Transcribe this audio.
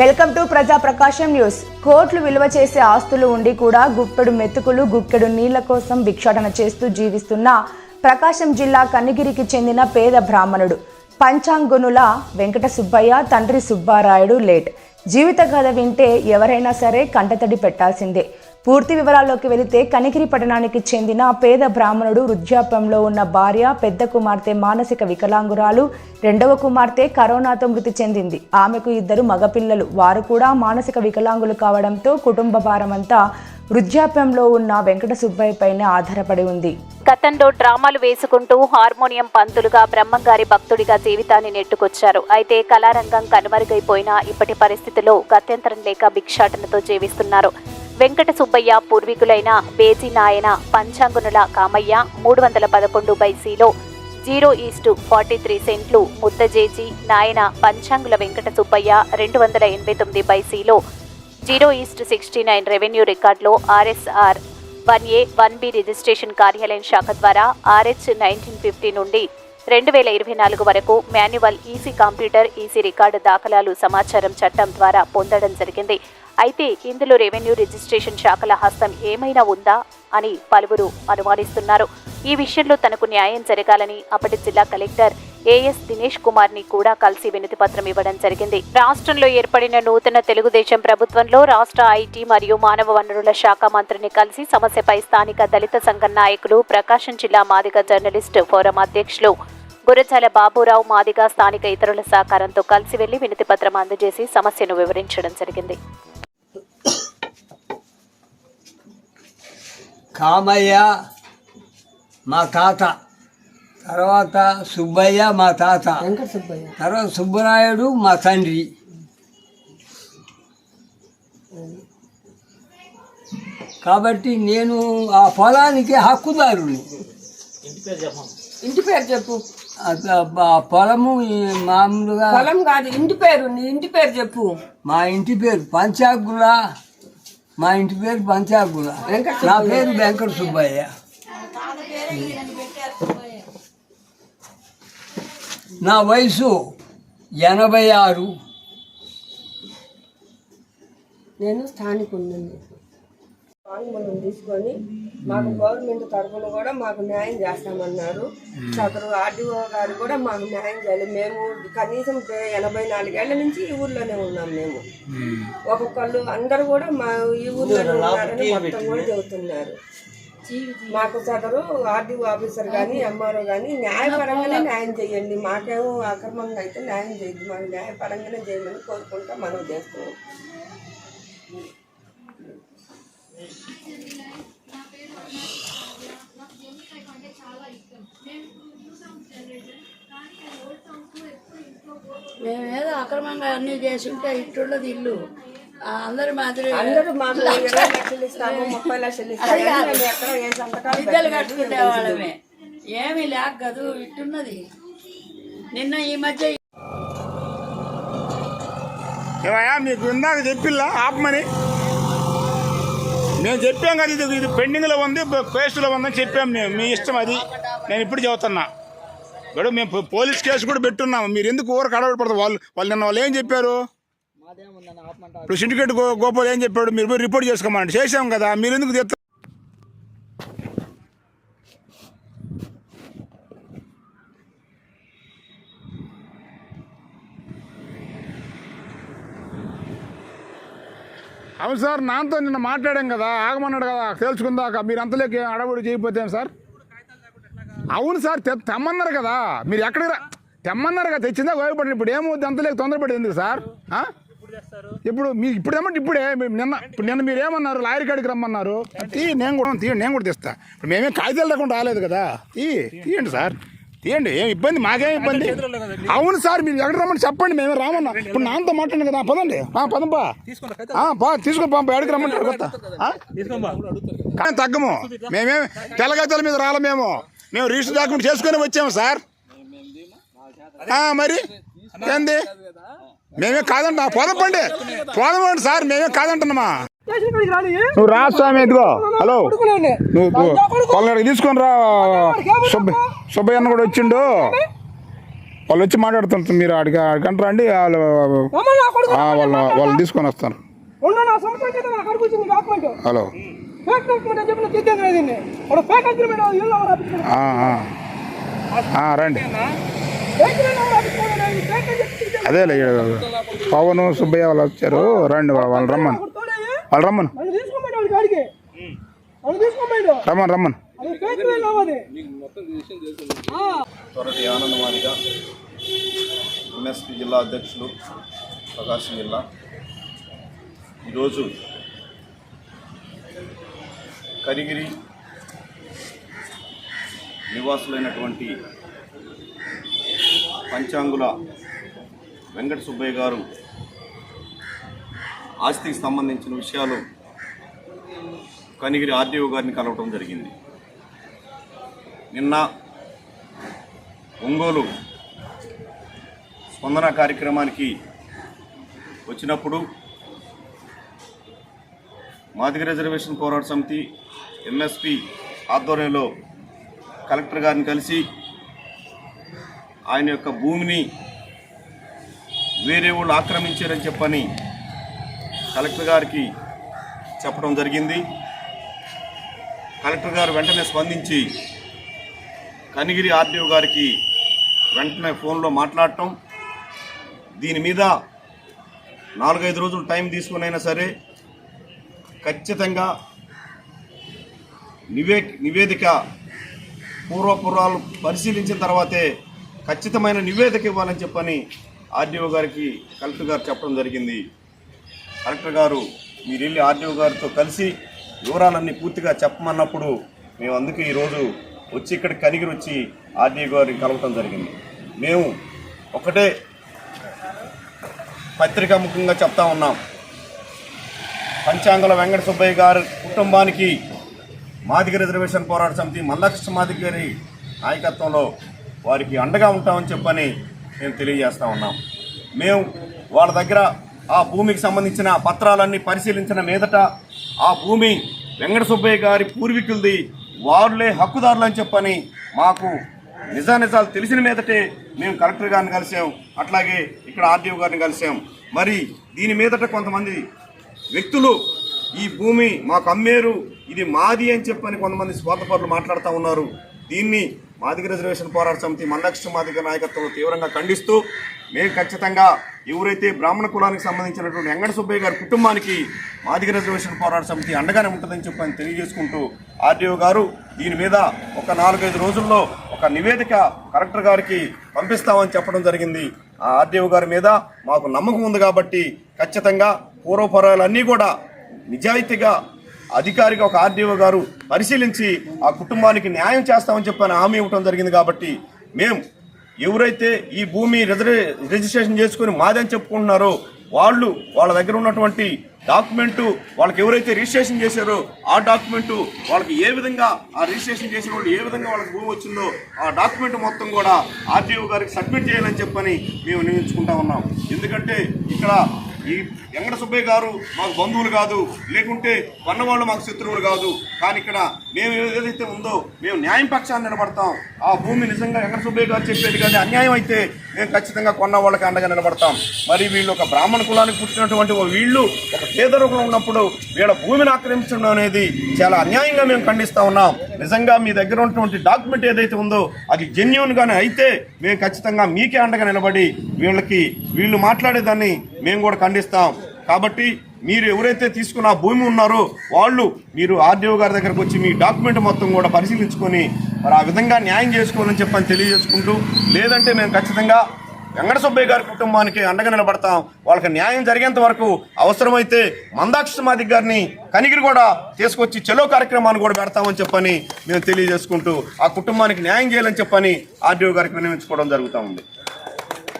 Welcome to ప్రజా ప్రకాశం news. కోట్లు విలువ చేసే ఆస్తులు ఉండి కూడా గుప్పెడు మెతుకులు గుక్కెడు నీళ్ళ కోసం భిక్షాటన చేస్తూ జీవిస్తున్న ప్రకాశం జిల్లా కనిగిరికి చెందిన పేద బ్రాహ్మణుడు. పంచాంగునుల వెంకట సుబ్బయ్య తండ్రి సుబ్బారాయుడు లేట్. జీవిత కథ వింటే ఎవరైనా సరే కంటతడి పెట్టాల్సిందే. పూర్తి వివరాల్లోకి వెళితే కనికిరి పట్టణానికి చెందిన పేద బ్రాహ్మణుడు వృద్ధాప్యంలో ఉన్న భార్య పెద్ద కుమార్తె మానసిక వికలాంగురాలు రెండవ కుమార్తె కరోనాతో మృతి చెందింది. ఆమెకు ఇద్దరు మగపిల్లలు. వారు కూడా మానసిక వికలాంగులు కావడంతో కుటుంబ భారమంతా వృద్ధాప్యంలో ఉన్న వెంకట సుబ్బయ్య పైనే ఆధారపడి ఉంది. గతంలో డ్రామాలు వేసుకుంటూ హార్మోనియం పంతులుగా బ్రహ్మంగారి భక్తుడిగా జీవితాన్ని నెట్టుకొచ్చారు. అయితే కళారంగం కనుమరుగైపోయిన ఇప్పటి పరిస్థితిలో గత్యంతరం లేక భిక్షాటనతో జీవిస్తున్నారు. వెంకట సుబ్బయ్య పూర్వీకులైన బేజీ నాయన పంచాంగునుల కామయ్య మూడు వందల పదకొండు బై సిలో జీరో ఈస్టు ఫార్టీ త్రీ సెంట్లు ముద్దజేజీ నాయన పంచాంగుల వెంకట సుబ్బయ్య రెండు వందల ఎనభై తొమ్మిది బై సిలో zero east sixty nine revenue రికార్డులో RSR one A one B registration కార్యాలయం శాఖ ద్వారా ఆర్హెచ్ నైన్టీన్ ఫిఫ్టీ నుండి రెండు వేల ఇరవై నాలుగు వరకు manual EC computer EC record దాఖలాలు సమాచారం చట్టం ద్వారా పొందడం జరిగింది. అయితే ఇందులో రెవెన్యూ రిజిస్ట్రేషన్ శాఖల హస్తం ఏమైనా ఉందా అని పలువురు అనుమానిస్తున్నారు. ఈ విషయంలో తనకు న్యాయం జరగాలని అప్పటి జిల్లా కలెక్టర్ ఏఎస్ దినేష్ కుమార్ని కూడా కలిసి వినతి పత్రం ఇవ్వడం జరిగింది. రాష్ట్రంలో ఏర్పడిన నూతన తెలుగుదేశం ప్రభుత్వంలో రాష్ట్ర ఐటీ మరియు మానవ వనరుల శాఖ మంత్రిని కలిసి సమస్యపై స్థానిక దళిత సంఘం నాయకులు ప్రకాశం జిల్లా మాదిగ జర్నలిస్ట్ ఫోరం అధ్యక్షులు గురజాల బాబురావు మాదిగ స్థానిక ఇతరుల సహకారంతో కలిసి వెళ్ళి వినతి పత్రం అందజేసి సమస్యను వివరించడం జరిగింది. కామయ్య మా తాత. తర్వాత సుబ్బయ్య మా తాత. వెంకట సుబ్బయ్య. తర్వాత సుబ్బరాయుడు మా తండ్రి. కాబట్టి నేను ఆ పొలానికి హక్కుదారుని. ఇంటి పేరు చెప్పు. పొలము మామూలుగా పొలం కాదు ఇంటి పేరు నీ ఇంటి పేరు చెప్పు. మా ఇంటి పేరు పంచాగుల మా ఇంటి పేరు వెంకట నా పేరు వెంకట సుబ్బయ్య. నా వయసు ఎనభై ఆరు. నేను స్థానికుడిని వాంగ్మూలం తీసుకొని మాకు గవర్నమెంట్ తరఫున కూడా మాకు న్యాయం చేస్తామన్నారు. సదరు ఆర్డీఓ గారు కూడా మాకు న్యాయం చేయాలి. మేము కనీసం ఎనభై నాలుగేళ్ళ నుంచి ఈ ఊర్లోనే ఉన్నాం మేము. ఒక్కొక్కళ్ళు అందరూ కూడా మా ఈ ఊర్లోనే ఉన్నారని మొత్తం కూడా చెబుతున్నారు. మాకు సదరు ఆర్డీఓ ఆఫీసర్ కానీ ఎంఆర్ఓ కానీ న్యాయపరంగానే న్యాయం చేయండి. మాకేమో అక్రమంగా అయితే న్యాయం చేయద్దు. మాకు న్యాయపరంగానే చేయమని కోరుకుంటా మనం చేస్తున్నాం. మేమేదో అక్రమంగా అన్ని చేసుంటే ఇట్టున్నది ఇల్లు. ఆ అందరి మాదిరి అందరూ మాకు ఇరవై లక్షలు ఇస్తాము ముప్పై లక్షలు ఇస్తాము మేము ఎక్కడ ఏ సంతకాలు బిడ్డలు పెట్టలేదు. కట్టుకునే వాళ్ళమే ఏమీ లేక కదూ ఇట్టున్నది నిన్న ఈ మధ్య ఏమయ్యా మీకు ఇందాక చెప్పిల్లా ఆపమని? మేము చెప్పాం కదా ఇది ఇది పెండింగ్లో ఉంది కేసులో ఉందని చెప్పాం మేము. మీ ఇష్టం అది. నేను ఇప్పుడు చెబుతున్నా. ఇప్పుడు మేము పోలీస్ కేసు కూడా పెట్టున్నాము. మీరు ఎందుకు ఊరకు అడవడపడతారు వాళ్ళు వాళ్ళు నిన్న వాళ్ళు ఏం చెప్పారు? ఇప్పుడు సిండికేట్ గో గోపాల్ ఏం చెప్పాడు? మీరు పోయి రిపోర్ట్ చేసుకోమని చేసాం కదా. మీరు ఎందుకు అవును సార్ నాతో నిన్న మాట్లాడాం కదా ఆగమన్నాడు కదా తెలుసుకుందాక మీరు అంతలోకి అడవుడు చేయకపోతే సార్? అవును సార్ తె- తెమ్మన్నారు కదా. మీరు ఎక్కడికి రా తెమ్మన్నారు కదా తెచ్చిందా ఉపయోగపడింది ఇప్పుడు ఏమవుద్ది అంతలోకి తొందరపడి ఎందుకు సార్? ఇప్పుడు మీరు ఇప్పుడు ఏమంటే ఇప్పుడే మీరు నిన్న ఇప్పుడు నిన్న మీరు ఏమన్నారు లాయర్ కాడికి రమ్మన్నారు. తీ నేను కూడా తీయండి నేను కూడా తెస్తా. ఇప్పుడు మేమేం కాగితాలు లేకుండా రాలేదు కదా. తీ తీయండి సార్. తీయండి ఏం ఇబ్బంది? మాకేం ఇబ్బంది? అవును సార్ మీరు ఎక్కడ రమ్మని చెప్పండి మేమే రామన్నా. ఇప్పుడు నాన్నతో మాట్లాడండి కదా పదండి. ఆ, పదంపా. ఆ, పా తీసుకొని పంప ఎక్కడికి రమ్మంటారు కొత్త? కానీ తగ్గము. మేమేం తెల్లగైతల మీద రాలే మేము. మేము రిజిస్టర్ డాక్యుమెంట్ చేసుకొని వచ్చాము సార్. మరి? ఏంది? మేమే కాదంటా పోదపండి. పోదమండి సార్ మేమే కాదంటున్నామా? నువ్వు రా స్వామి ఇదిగో. హలో. నువ్వు పొలనాడికి తీసుకొని రా. సుబ్బ సుబ్బయ్య అన్న కూడా వచ్చిండు. వాళ్ళు వచ్చి మాట్లాడుతుంటారు. మీరు అడిగి అడిగంటారా అండి వాళ్ళు వాళ్ళ వాళ్ళని తీసుకొని వస్తాను హలో. రండి. అదేలే పవన్ సుబ్బయ్య వాళ్ళు వచ్చారు. రండి వా- వాళ్ళు రమ్మను. వాళ్ళు రమ్మను. రమ్మను రమ్మను. త్వరటి ఆనందమాదిగ ఎంఎస్పి జిల్లా అధ్యక్షులు ప్రకాశం జిల్లా. ఈరోజు కరిగిరి నివాసులైనటువంటి పంచాంగుల వెంకట సుబ్బయ్య గారు ఆస్తికి సంబంధించిన విషయాలు కనిగిరి ఆర్డీఓ గారిని కలవటం జరిగింది. నిన్న ఒంగోలు స్పందన కార్యక్రమానికి వచ్చినప్పుడు మాదిగ రిజర్వేషన్ పోరాట సమితి ఎంఎస్పి ఆధ్వర్యంలో కలెక్టర్ గారిని కలిసి ఆయన యొక్క భూమిని వేరే వాళ్ళు ఆక్రమించారని చెప్పని కలెక్టర్ గారికి చెప్పడం జరిగింది. కలెక్టర్ గారు వెంటనే స్పందించి కనిగిరి ఆర్డీఓ గారికి వెంటనే ఫోన్లో మాట్లాడటం. దీని మీద నాలుగైదు రోజులు టైం తీసుకునైనా సరే ఖచ్చితంగా నివే నివేదిక పూర్వపురాలు పరిశీలించిన తర్వాతే ఖచ్చితమైన నివేదిక ఇవ్వాలని చెప్పని ఆర్డీఓ గారికి కలెక్టర్ గారు చెప్పడం జరిగింది. కలెక్టర్ గారు మీరు వెళ్ళి ఆర్డీఓ గారితో కలిసి వివరాలన్నీ పూర్తిగా చెప్పమన్నప్పుడు మేము అందుకే ఈరోజు వచ్చి ఇక్కడ కనిగిరి వచ్చి ఆర్డీఓ గారిని కలవటం జరిగింది. మేము ఒకటే పత్రికా ముఖంగా చెప్తా ఉన్నాం. పంచాంగుల వెంకట సుబ్బయ్య గారి కుటుంబానికి మాదిగ రిజర్వేషన్ పోరాట సమితి మల్లకృష్ణ మాదిగ గారి నాయకత్వంలో వారికి అండగా ఉంటామని చెప్పని మేము తెలియజేస్తూ ఉన్నాం. మేము వాళ్ళ దగ్గర ఆ భూమికి సంబంధించిన పత్రాలన్నీ పరిశీలించిన మీదట ఆ భూమి వెంకట సుబ్బయ్య గారి పూర్వీకులది వారులే హక్కుదారులు అని చెప్పని మాకు నిజానిజాలు తెలిసిన మీదటే మేము కలెక్టర్ గారిని కలిసాం. అట్లాగే ఇక్కడ ఆర్డీఓ గారిని కలిసాం. మరి దీని మీదట కొంతమంది వ్యక్తులు ఈ భూమి మాకు అమ్మేరు ఇది మాది అని చెప్పని కొంతమంది స్వార్థపరులు మాట్లాడుతూ ఉన్నారు. దీన్ని మాదిగ రిజర్వేషన్ పోరాట సమితి మల్లక్ష్మి మాదిగ నాయకత్వంలో తీవ్రంగా ఖండిస్తూ మేము ఖచ్చితంగా ఎవరైతే బ్రాహ్మణ కులానికి సంబంధించినటువంటి వెంకట సుబ్బయ్య గారి కుటుంబానికి మాదిగ రిజర్వేషన్ పోరాట సమితి అండగానే ఉంటుందని చెప్పని తెలియజేసుకుంటూ ఆర్డీఓ గారు దీని మీద ఒక నాలుగైదు రోజుల్లో ఒక నివేదిక కలెక్టర్ గారికి పంపిస్తామని చెప్పడం జరిగింది. ఆ ఆర్డీఓ గారి మీద మాకు నమ్మకం ఉంది కాబట్టి ఖచ్చితంగా పూర్వపరాలన్నీ కూడా నిజాయితీగా అధికారిగా ఒక ఆర్డీఓ గారు పరిశీలించి ఆ కుటుంబానికి న్యాయం చేస్తామని చెప్పని హామీ ఇవ్వడం జరిగింది కాబట్టి మేము ఎవరైతే ఈ భూమి రిజర్వే రిజిస్ట్రేషన్ చేసుకుని మాదని చెప్పుకుంటున్నారో వాళ్ళు వాళ్ళ దగ్గర ఉన్నటువంటి డాక్యుమెంటు వాళ్ళకి ఎవరైతే రిజిస్ట్రేషన్ చేశారో ఆ డాక్యుమెంటు వాళ్ళకి ఏ విధంగా ఆ రిజిస్ట్రేషన్ చేసిన వాళ్ళు ఏ విధంగా వాళ్ళకి భూమి వచ్చిందో ఆ డాక్యుమెంట్ మొత్తం కూడా ఆర్టీఓ గారికి సబ్మిట్ చేయాలని చెప్పని మేము నిర్ణయించుకుంటా ఉన్నాం. ఎందుకంటే ఇక్కడ ఈ వెంకట సుబ్బయ్య గారు మాకు బంధువులు కాదు లేకుంటే కొన్నవాళ్ళు మాకు శత్రువులు కాదు. కానీ ఇక్కడ మేము ఏదైతే ఉందో మేము న్యాయం పక్షాన్ని నిలబడతాం. ఆ భూమి నిజంగా వెంకట సుబ్బయ్య గారు చెప్పేది కానీ అన్యాయం అయితే మేము ఖచ్చితంగా కొన్న వాళ్ళకి అండగా నిలబడతాం. మరి వీళ్ళు ఒక బ్రాహ్మణ కులానికి పుట్టినటువంటి వీళ్ళు ఒక పేదరికంలో ఉన్నప్పుడు వీళ్ళ భూమిని ఆక్రమించడం అనేది చాలా అన్యాయంగా మేము ఖండిస్తూ ఉన్నాం. నిజంగా మీ దగ్గర ఉన్నటువంటి డాక్యుమెంట్ ఏదైతే ఉందో అది జెన్యున్గానే అయితే మేము ఖచ్చితంగా మీకే అండగా నిలబడి వీళ్ళకి వీళ్ళు మాట్లాడేదాన్ని మేము కూడా ఖండిస్తాం. కాబట్టి మీరు ఎవరైతే తీసుకున్న భూమి ఉన్నారో వాళ్ళు మీరు ఆర్డీఓ గారి దగ్గరకు వచ్చి మీ డాక్యుమెంట్ మొత్తం కూడా పరిశీలించుకొని మరి ఆ విధంగా న్యాయం చేసుకోవాలని చెప్పని తెలియజేసుకుంటూ లేదంటే మేము ఖచ్చితంగా వెంకట సుబ్బయ్య గారి కుటుంబానికి అండగా నిలబడతాం. వాళ్ళకి న్యాయం జరిగేంత వరకు అవసరమైతే మందాక్ష మాదిక్ గారిని కనిగిరి కూడా తీసుకొచ్చి చెలో కార్యక్రమాన్ని కూడా పెడతామని చెప్పని మేము తెలియజేసుకుంటూ ఆ కుటుంబానికి న్యాయం చేయాలని చెప్పని ఆర్డీఓ గారికి వినియోగించుకోవడం జరుగుతూ ఉంది.